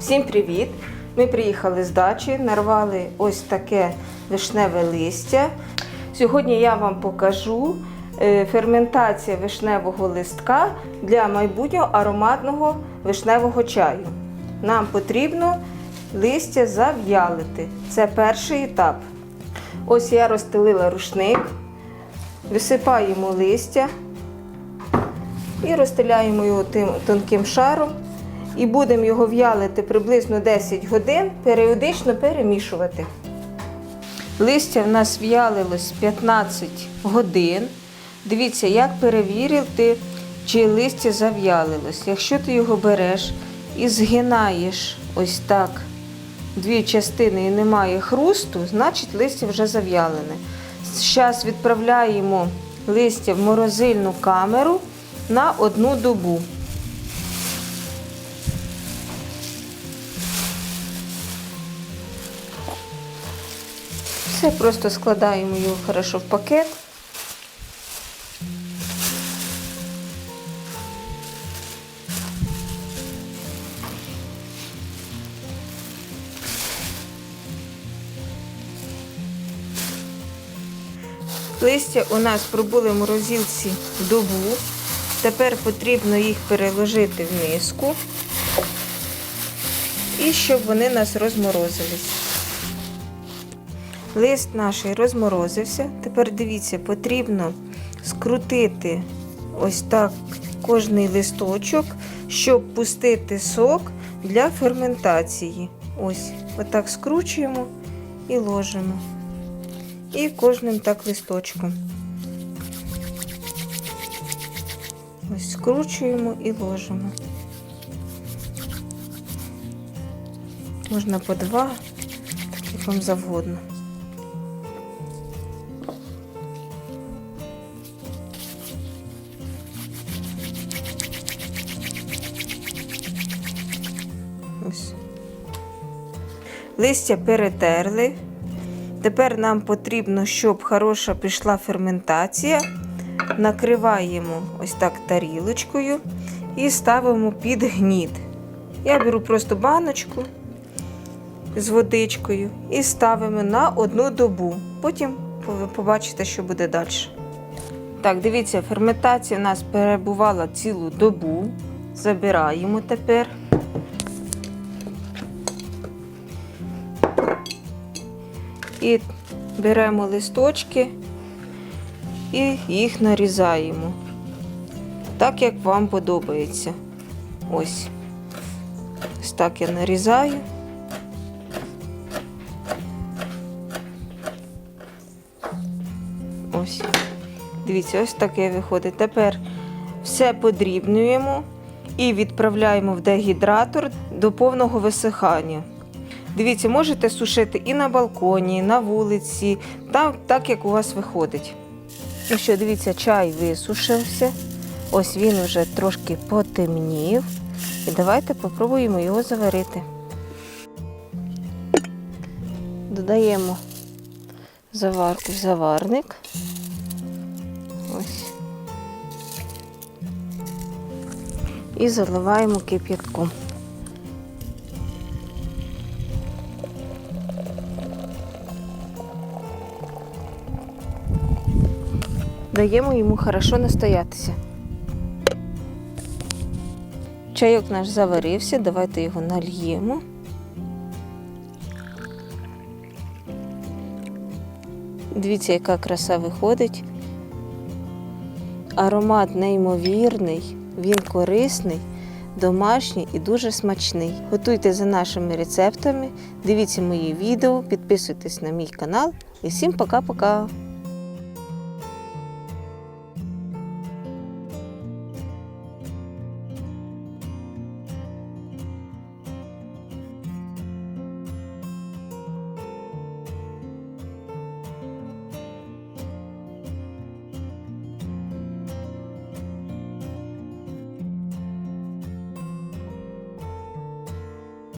Всім привіт! Ми приїхали з дачі, нарвали ось таке вишневе листя. Сьогодні я вам покажу е, ферментація вишневого листка для майбутнього ароматного вишневого чаю. Нам потрібно листя зав'ялити. Це перший етап. Ось я розстелила рушник, висипаємо листя і розстеляємо його тим тонким шаром. І будемо його в'ялити приблизно 10 годин, періодично перемішувати. Листя в нас в'ялилось 15 годин. Дивіться, як перевірити, чи листя зав'ялилось. Якщо ти його береш і згинаєш ось так дві частини і немає хрусту, значить листя вже зав'ялене. Зараз відправляємо листя в морозильну камеру на одну добу. Все, просто складаємо його хорошо в пакет. Листя у нас пробули в морозилці добу. Тепер потрібно їх переложити в миску і щоб вони нас розморозились. Лист наш розморозився. Тепер дивіться, потрібно скрутити ось так кожний листочок, щоб пустити сок для ферментації. Ось, отак скручуємо і ложимо. І кожним так листочком. Ось скручуємо і ложимо. Можна по два, як вам завгодно. Ось. Листя перетерли. Тепер нам потрібно, щоб хороша пішла ферментація. Накриваємо ось так тарілочкою і ставимо під гніт. Я беру просто баночку з водичкою і ставимо на одну добу. Потім побачите, що буде далі. Так, дивіться, ферментація у нас перебувала цілу добу. Забираємо тепер. І беремо листочки і їх нарізаємо. Так, як вам подобається. Ось. Ось так я нарізаю. Ось. Дивіться, ось таке виходить. Тепер все подрібнюємо і відправляємо в дегідратор до повного висихання. Дивіться, можете сушити і на балконі, і на вулиці, так, так як у вас виходить. Ну що, дивіться, чай висушився. Ось він вже трошки потемнів. І давайте попробуємо його заварити. Додаємо заварку в заварник. Ось. І заливаємо кип'ятком. Даємо йому хорошо настоятися. Чайок наш заварився, давайте його нальємо. Дивіться, яка краса виходить. Аромат неймовірний, він корисний, домашній і дуже смачний. Готуйте за нашими рецептами, дивіться мої відео, підписуйтесь на мій канал і всім пока-пока!